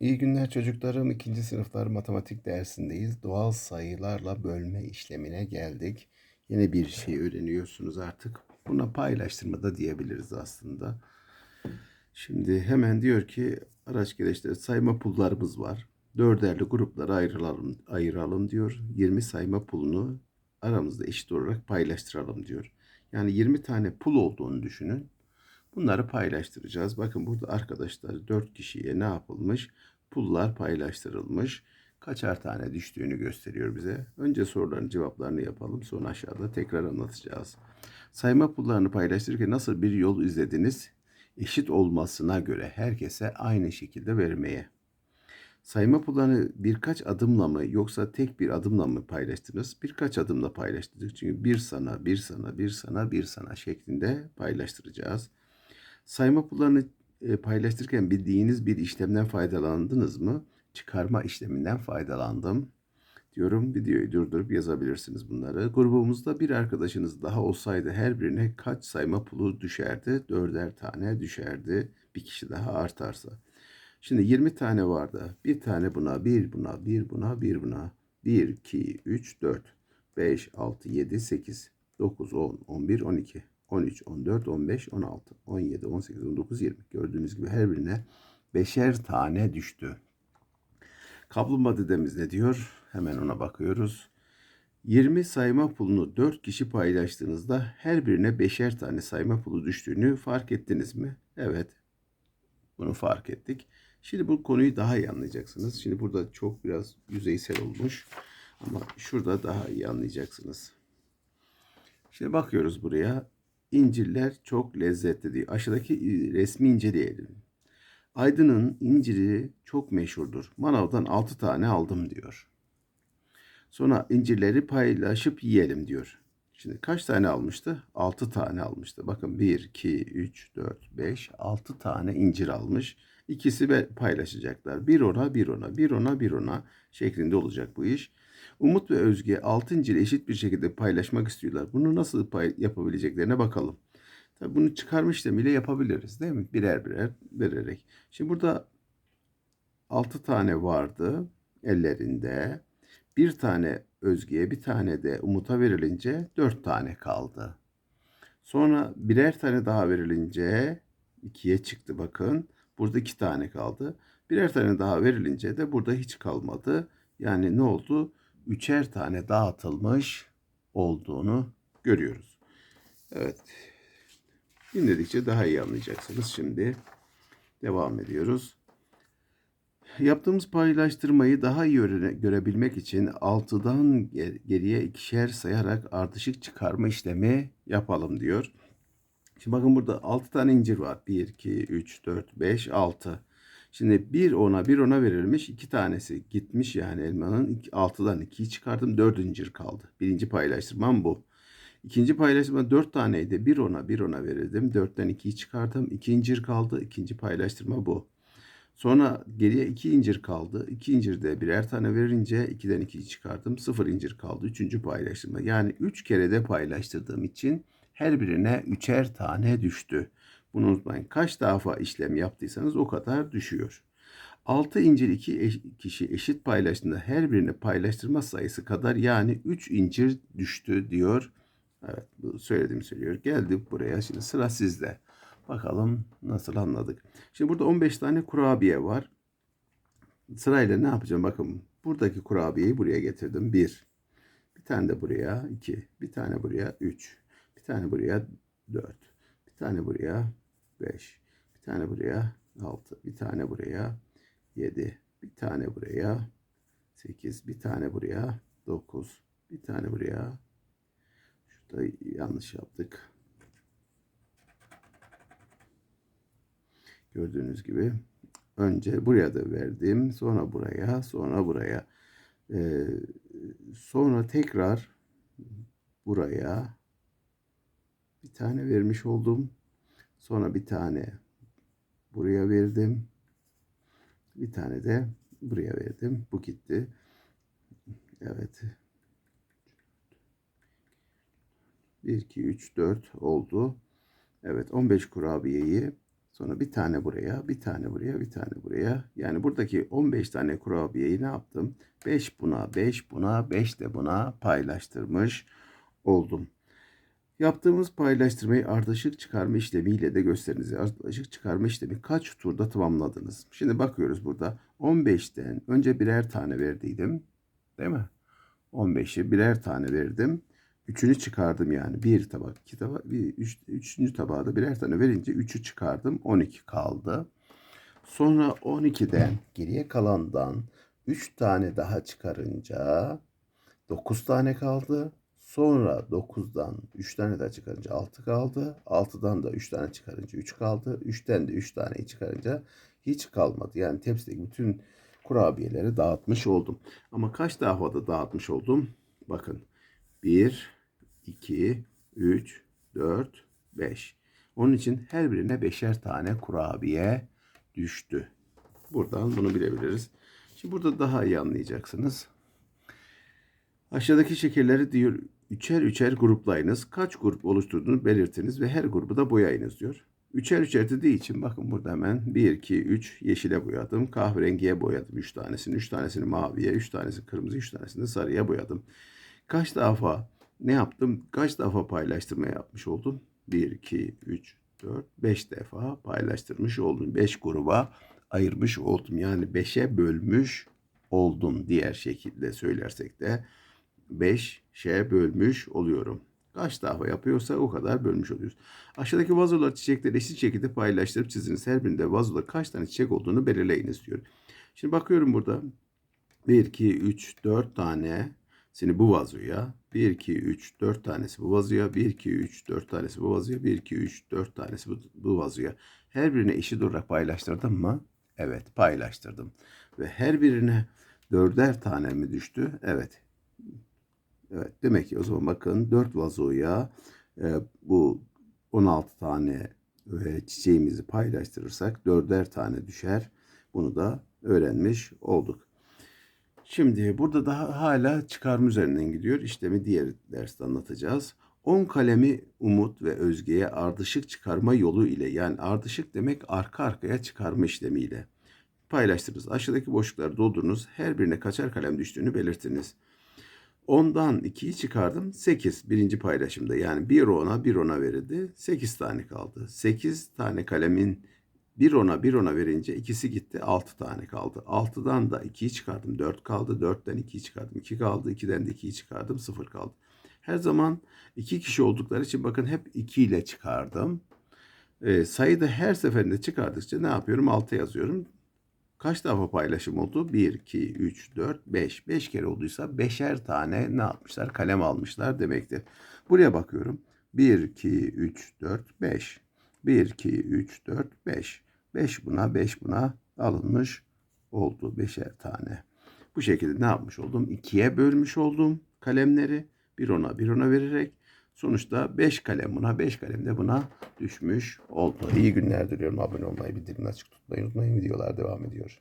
İyi günler çocuklarım. İkinci sınıflar matematik dersindeyiz. Doğal sayılarla bölme işlemine geldik. Yine bir şey öğreniyorsunuz artık. Buna paylaştırma da diyebiliriz aslında. Şimdi hemen diyor ki araç gereçleri sayma pullarımız var. Dörderli gruplara ayrılalım, ayıralım diyor. 20 sayma pulunu aramızda eşit olarak paylaştıralım diyor. Yani 20 tane pul olduğunu düşünün. Bunları paylaştıracağız. Bakın burada arkadaşlar 4 kişiye ne yapılmış? Pullar paylaştırılmış. Kaçar tane düştüğünü gösteriyor bize. Önce soruların cevaplarını yapalım. Sonra aşağıda tekrar anlatacağız. Sayma pullarını paylaştırırken nasıl bir yol izlediniz? Eşit olmasına göre herkese aynı şekilde vermeye. Sayma pullarını birkaç adımla mı yoksa tek bir adımla mı paylaştınız? Birkaç adımla paylaştırdık. Çünkü bir sana, bir sana, bir sana, bir sana şeklinde paylaştıracağız. Sayma pullarını e, paylaştırırken bildiğiniz bir işlemden faydalandınız mı? Çıkarma işleminden faydalandım diyorum. Videoyu durdurup yazabilirsiniz bunları. Grubumuzda bir arkadaşınız daha olsaydı her birine kaç sayma pulu düşerdi? Dörder tane düşerdi. Bir kişi daha artarsa. Şimdi 20 tane vardı. Bir tane buna, bir buna, bir buna, bir buna. 1, 2, 3, 4, 5, 6, 7, 8, 9, 10, 11, 12, 13, 14, 15, 16, 17, 18, 19, 20. Gördüğünüz gibi her birine beşer tane düştü. Kaplumbağa dedemiz ne diyor? Hemen ona bakıyoruz. 20 sayma pulunu 4 kişi paylaştığınızda her birine beşer tane sayma pulu düştüğünü fark ettiniz mi? Evet. Bunu fark ettik. Şimdi bu konuyu daha iyi anlayacaksınız. Şimdi burada çok biraz yüzeysel olmuş. Ama şurada daha iyi anlayacaksınız. Şimdi bakıyoruz buraya. İncirler çok lezzetli diyor. Aşağıdaki resmi inceleyelim. Aydın'ın inciri çok meşhurdur. Manavdan 6 tane aldım diyor. Sonra incirleri paylaşıp yiyelim diyor. Şimdi kaç tane almıştı? 6 tane almıştı. Bakın 1, 2, 3, 4, 5, 6 tane incir almış. İkisi paylaşacaklar. Bir ona, bir ona, bir ona, bir ona şeklinde olacak bu iş. Umut ve Özge 6 inciri eşit bir şekilde paylaşmak istiyorlar. Bunu nasıl pay- yapabileceklerine bakalım. Tabii bunu çıkarma işlemiyle yapabiliriz değil mi? Birer birer vererek. Şimdi burada 6 tane vardı ellerinde. Bir tane Özge'ye bir tane de Umut'a verilince 4 tane kaldı. Sonra birer tane daha verilince 2'ye çıktı bakın. Burada 2 tane kaldı. Birer tane daha verilince de burada hiç kalmadı. Yani ne oldu? Üçer tane dağıtılmış olduğunu görüyoruz. Evet. Dinledikçe daha iyi anlayacaksınız. Şimdi devam ediyoruz. Yaptığımız paylaştırmayı daha iyi görebilmek için 6'dan ger- geriye ikişer sayarak ardışık çıkarma işlemi yapalım diyor. Şimdi bakın burada 6 tane incir var. 1, 2, 3, 4, 5, 6. Şimdi bir ona bir ona verilmiş. iki tanesi gitmiş yani elmanın 6'dan 2'yi çıkardım. 4 incir kaldı. Birinci paylaştırmam bu. İkinci paylaştırma 4 taneydi. Bir ona bir ona verirdim. 4'ten 2'yi çıkardım. 2 incir kaldı. İkinci paylaştırma bu. Sonra geriye 2 incir kaldı. 2 incirde birer tane verince 2'den 2'yi çıkardım. 0 incir kaldı. Üçüncü paylaştırma. Yani 3 kere de paylaştırdığım için her birine üçer tane düştü. Bunu unutmayın. Kaç defa işlem yaptıysanız o kadar düşüyor. 6 incir 2 kişi eşit paylaştığında her birine paylaştırma sayısı kadar yani 3 incir düştü diyor. Evet bu söylediğimi söylüyor. Geldik buraya. Şimdi sıra sizde. Bakalım nasıl anladık. Şimdi burada 15 tane kurabiye var. Sırayla ne yapacağım? Bakın buradaki kurabiyeyi buraya getirdim. 1. Bir tane de buraya 2. Bir tane buraya 3. Bir tane buraya 4. Bir tane buraya 5. Bir tane buraya 6. Bir tane buraya 7. Bir tane buraya 8. Bir tane buraya 9. Bir tane buraya Şurada yanlış yaptık. Gördüğünüz gibi önce buraya da verdim. Sonra buraya, sonra buraya. Ee, sonra tekrar buraya bir tane vermiş oldum. Sonra bir tane buraya verdim. Bir tane de buraya verdim. Bu gitti. Evet. 1, 2, 3, 4 oldu. Evet 15 kurabiyeyi Sonra bir tane buraya, bir tane buraya, bir tane buraya. Yani buradaki 15 tane kurabiyeyi ne yaptım? 5 buna, 5 buna, 5 de buna paylaştırmış oldum. Yaptığımız paylaştırmayı ardışık çıkarma işlemiyle de gösteriniz. Ardışık çıkarma işlemi kaç turda tamamladınız? Şimdi bakıyoruz burada. 15'ten önce birer tane verdiydim. Değil mi? 15'i birer tane verdim. Üçünü çıkardım yani. Bir tabak, iki tabak, bir, üç, üçüncü tabağa da birer tane verince üçü çıkardım. 12 kaldı. Sonra 12'den geriye kalandan 3 tane daha çıkarınca 9 tane kaldı. Sonra 9'dan 3 tane daha çıkarınca 6 kaldı. 6'dan da 3 tane çıkarınca 3 kaldı. 3'ten de 3 tane çıkarınca hiç kalmadı. Yani tepsideki bütün kurabiyeleri dağıtmış oldum. Ama kaç defada dağıtmış oldum? Bakın 1, 2, 3, 4, 5. Onun için her birine beşer tane kurabiye düştü. Buradan bunu bilebiliriz. Şimdi burada daha iyi anlayacaksınız. Aşağıdaki şekilleri diyor üçer üçer gruplayınız. Kaç grup oluşturduğunu belirtiniz ve her grubu da boyayınız diyor. Üçer üçer dediği için bakın burada hemen 1, 2, 3 yeşile boyadım. Kahverengiye boyadım 3 tanesini. 3 tanesini maviye, 3 tanesini kırmızı, 3 tanesini sarıya boyadım. Kaç defa ne yaptım? Kaç defa paylaştırma yapmış oldum? 1, 2, 3, 4, 5 defa paylaştırmış oldum. 5 gruba ayırmış oldum. Yani 5'e bölmüş oldum. Diğer şekilde söylersek de 5'e bölmüş oluyorum. Kaç defa yapıyorsa o kadar bölmüş oluyoruz. Aşağıdaki vazolar çiçekleri eşit şekilde paylaştırıp çiziniz. Her birinde vazoda kaç tane çiçek olduğunu belirleyiniz diyor. Şimdi bakıyorum burada. 1, 2, 3, 4 tane seni bu vazoya. 1, 2, 3, 4 tanesi bu vazoya. 1, 2, 3, 4 tanesi bu vazoya. 1, 2, 3, 4 tanesi bu, bu vazoya. Her birine eşit olarak paylaştırdım mı? Evet paylaştırdım. Ve her birine dörder tane mi düştü? Evet. Evet demek ki o zaman bakın 4 vazoya e, bu 16 tane e, çiçeğimizi paylaştırırsak dörder tane düşer. Bunu da öğrenmiş olduk. Şimdi burada daha hala çıkarma üzerinden gidiyor. İşlemi diğer derste anlatacağız. 10 kalemi Umut ve Özge'ye ardışık çıkarma yolu ile yani ardışık demek arka arkaya çıkarma işlemiyle paylaştırırız. Aşağıdaki boşlukları doldurunuz. Her birine kaçar kalem düştüğünü belirtiniz. 10'dan 2'yi çıkardım. 8 birinci paylaşımda. Yani bir ona bir ona verildi. 8 tane kaldı. 8 tane kalemin bir ona bir ona verince ikisi gitti 6 tane kaldı. 6'dan da 2'yi çıkardım 4 kaldı. 4'ten 2'yi çıkardım 2 kaldı. 2'den de 2'yi çıkardım 0 kaldı. Her zaman 2 kişi oldukları için bakın hep 2 ile çıkardım. E, sayıda her seferinde çıkardıkça ne yapıyorum? 6 yazıyorum. Kaç defa paylaşım oldu? 1, 2, 3, 4, 5. 5 kere olduysa beşer tane ne yapmışlar? Kalem almışlar demektir. Buraya bakıyorum. 1, 2, 3, 4, 5. 1, 2, 3, 4, 5. 5 buna 5 buna alınmış oldu. Beşer tane. Bu şekilde ne yapmış oldum? 2'ye bölmüş oldum kalemleri. Bir ona bir ona vererek. Sonuçta 5 kalem buna 5 kalem de buna düşmüş oldu. İyi günler diliyorum. Abone olmayı, bildirimleri açık tutmayı unutmayın. Videolar devam ediyor.